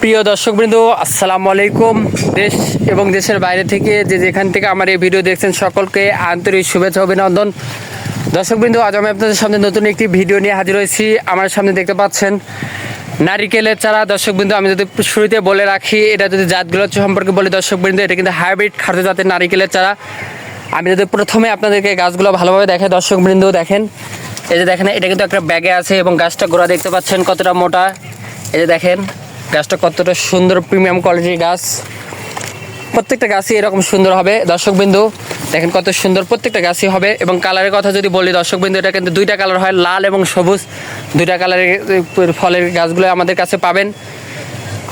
প্রিয় দর্শকবৃন্দ, আসসালামু আলাইকুম। দেশ এবং দেশের বাইরে থেকে যে যেখান থেকে আমার এই ভিডিও দেখছেন সকলকে আন্তরিক শুভেচ্ছা, অভিনন্দন। দর্শকবৃন্দ, আজ আমি আপনাদের সামনে নতুন একটি ভিডিও নিয়ে হাজির হয়েছি। আমার সামনে দেখতে পাচ্ছেন নারিকেলের চারা। দর্শকবৃন্দ, আমি যদি শুরুতে বলে রাখি, এটা যদি জাতগুলো সম্পর্কে বলি দর্শকবৃন্দ, এটা কিন্তু হাইব্রিড খাদ্য জাতের নারিকেলের চারা। আমি যদি প্রথমে আপনাদেরকে গাছগুলো ভালোভাবে দেখে দর্শকবৃন্দ দেখেন। এই যে দেখেন, এটা কিন্তু একটা ব্যাগে আছে এবং গাছটা গোড়া দেখতে পাচ্ছেন কতটা মোটা। এই যে দেখেন গাছটা কতটা সুন্দর প্রিমিয়াম কোয়ালিটির গাছ। প্রত্যেকটা গাছই এরকম সুন্দর হবে। দর্শকবিন্দু, দেখেন কত সুন্দর প্রত্যেকটা গাছই হবে এবং কালারের কথা যদি বলি, দর্শকবিন্দু, এটা কিন্তু দুইটা কালার হয়, লাল এবং সবুজ। দুইটা কালারের ফলের গাছগুলো আমাদের কাছে পাবেন।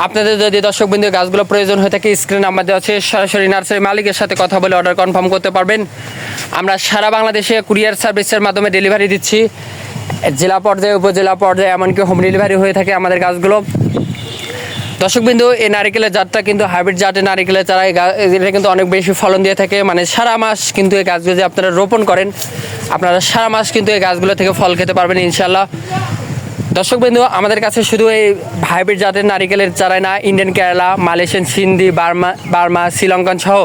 আপনাদের যদি দর্শকবিন্দু গাছগুলো প্রয়োজন হয়ে থাকে স্ক্রিন দেওয়া আছে, সরাসরি নার্সারি মালিকের সাথে কথা বলে অর্ডার কনফার্ম করতে পারবেন। আমরা সারা বাংলাদেশে কুরিয়ার সার্ভিসের মাধ্যমে ডেলিভারি দিচ্ছি। জেলা পর্যায়ে, উপজেলা পর্যায়ে, এমনকি হোম ডেলিভারি হয়ে থাকে আমাদের গাছগুলো। দর্শকবিন্দু, এই নারিকেলের জাতটা কিন্তু হাইব্রিড জাতের নারিকেলের চারা। এটা কিন্তু অনেক বেশি ফলন দিয়ে থাকে। মানে সারা মাস কিন্তু এই গাছগুলো যদি আপনারা রোপণ করেন, আপনারা সারা মাস কিন্তু এই গাছগুলো থেকে ফল খেতে পারবেন ইনশাল্লাহ দর্শকবিন্দু, আমাদের কাছে শুধু এই হাইব্রিড জাতের নারিকেলের চারাই না, Indian Kerala, Malaysian Sindhi, Burma Burma, Sri Lankan সহ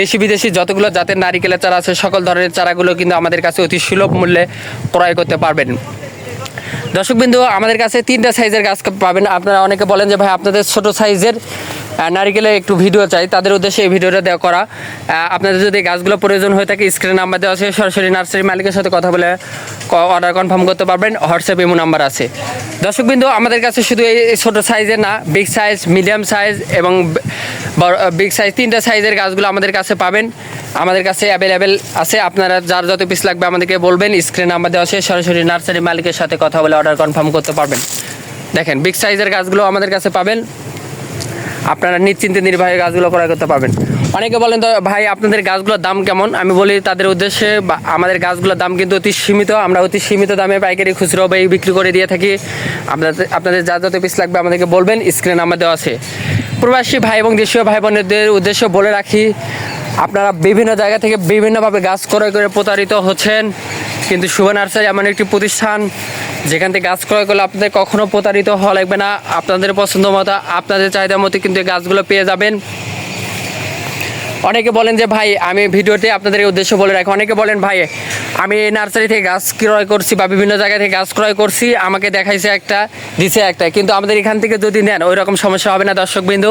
দেশি বিদেশি যতগুলো জাতের নারিকেলের চারা আছে, সকল ধরনের চারাগুলো কিন্তু আমাদের কাছে অতি সুলভ মূল্যে ক্রয় করতে পারবেন। দর্শকবিন্দু আমাদের কাছে তিনটা সাইজের গাছ পাবেন। আপনারা অনেকে বলেন যে ভাই আপনাদের ছোট সাইজের আহ, নারিকেলের একটু ভিডিও চাই। তাদের উদ্দেশ্যে এই ভিডিওটা দেওয়া করা। আপনাদের যদি গাছগুলো প্রয়োজন হয়ে থাকে স্ক্রিন নাম্বার দেওয়া আছে। সরাসরি নার্সারি মালিকের সাথে কথা বলে অর্ডার কনফার্ম করতে পারবেন। হোয়াটসঅ্যাপ ইমো নাম্বার আছে। দর্শকবিন্দু আমাদের কাছে শুধু এই ছোটো সাইজের না বিগ সাইজ মিডিয়াম সাইজ এবং বিগ সাইজ তিনটা সাইজের গাছগুলো আমাদের কাছে পাবেন। আমাদের কাছে অ্যাভেলেবেল আছে। আপনারা যার যত পিস লাগবে আমাদেরকে বলবেন স্ক্রিন নাম্বার দেওয়া আছে, সরাসরি নার্সারি মালিকের সাথে কথা বলে অর্ডার কনফার্ম করতে পারবেন। দেখেন বিগ সাইজের গাছগুলো আমাদের কাছে পাবেন। আপনারা নিশ্চিন্তে নির্বাহী গাছগুলো ক্রয় করতে পারবেন। অনেকে বলেন তো, ভাই, আপনাদের গাছগুলোর দাম কেমন? আমি বলি, তাদের উদ্দেশ্যে আমাদের গাছগুলোর দাম কিন্তু অতি সীমিত। আমরা অতি সীমিত দামে পাইকারি খুচরো বা বিক্রি করে দিয়ে থাকি। আপনাদের আপনাদের যা যত পিস লাগবে আমাদেরকে বলবেন স্ক্রিন নাম্বার দেওয়া আছে। প্রবাসী ভাই এবং দেশীয় ভাই বোনদের উদ্দেশ্যে বলে রাখি আপনারা বিভিন্ন জায়গা থেকে বিভিন্নভাবে গাছ ক্রয় করে প্রতারিত হচ্ছেন। কিন্তু শুভ নার্সারি এমন একটি প্রতিষ্ঠান, যেখান থেকে গাছ ক্রয় করলে আপনাদের কখনও প্রতারিত হওয়া লাগবে না। আপনাদের পছন্দ মতো আপনাদের চাহিদা মতো কিন্তু গাছগুলো পেয়ে যাবেন। অনেকে বলেন যে, ভাই, আমি ভিডিওতে আপনাদের এই উদ্দেশ্য বলে রাখি। অনেকে বলেন, ভাই, আমি নার্সারি থেকে গাছ ক্রয় করছি বা বিভিন্ন জায়গা থেকে গাছ ক্রয় করছি। আমাকে দেখাইছে একটা, দিছে একটা। কিন্তু আমাদের এখান থেকে যদি নেন ওই রকম সমস্যা হবে না, দর্শকবিন্দু।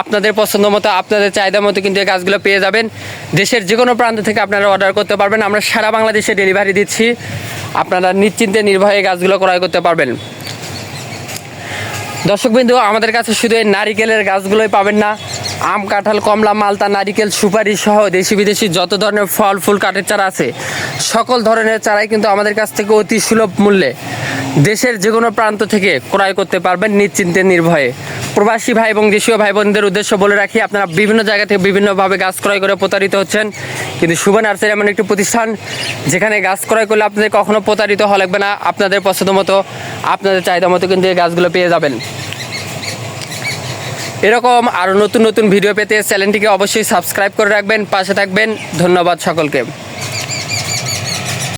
আপনাদের পছন্দ মতো, আপনাদের চাহিদা মতো কিন্তু এই গাছগুলো পেয়ে যাবেন। দেশের যে কোনো প্রান্ত থেকে আপনারা অর্ডার করতে পারবেন। আমরা সারা বাংলাদেশে ডেলিভারি দিচ্ছি। আপনারা নিশ্চিন্তে নির্ভয়ে গাছগুলো ক্রয় করতে পারবেন। দর্শকবিন্দু, আমাদের কাছে শুধু এই নারিকেলের গাছগুলোই পাবেন না। আম, কাঁঠাল, কমলা, মালতা, নারিকেল, সুপারি সহ দেশি বিদেশি যত ধরনের ফল, ফুল, কাঠের চারা আছে, সকল ধরনের চারাই কিন্তু আমাদের কাছ থেকে অতি সুলভ মূল্যে দেশের যে কোনো প্রান্ত থেকে ক্রয় করতে পারবেন নিশ্চিন্তে, নির্ভয়ে। প্রবাসী ভাই এবং দেশীয় ভাই বোনদের উদ্দেশ্য বলে রাখি, আপনারা বিভিন্ন জায়গা থেকে বিভিন্নভাবে গাছ ক্রয় করে প্রতারিত হচ্ছেন। কিন্তু শুভ নার্সারি এমন একটি প্রতিষ্ঠান যেখানে গাছ ক্রয় করলে আপনাদের কখনো প্রতারিত হওয়া লাগবে না। আপনাদের পছন্দ মতো, আপনাদের চাহিদা মতো কিন্তু এই গাছগুলো পেয়ে যাবেন। এরকম আরও নতুন নতুন ভিডিও পেতে চ্যানেলটিকে অবশ্যই সাবস্ক্রাইব করে রাখবেন, পাশে থাকবেন। ধন্যবাদ সকলকে।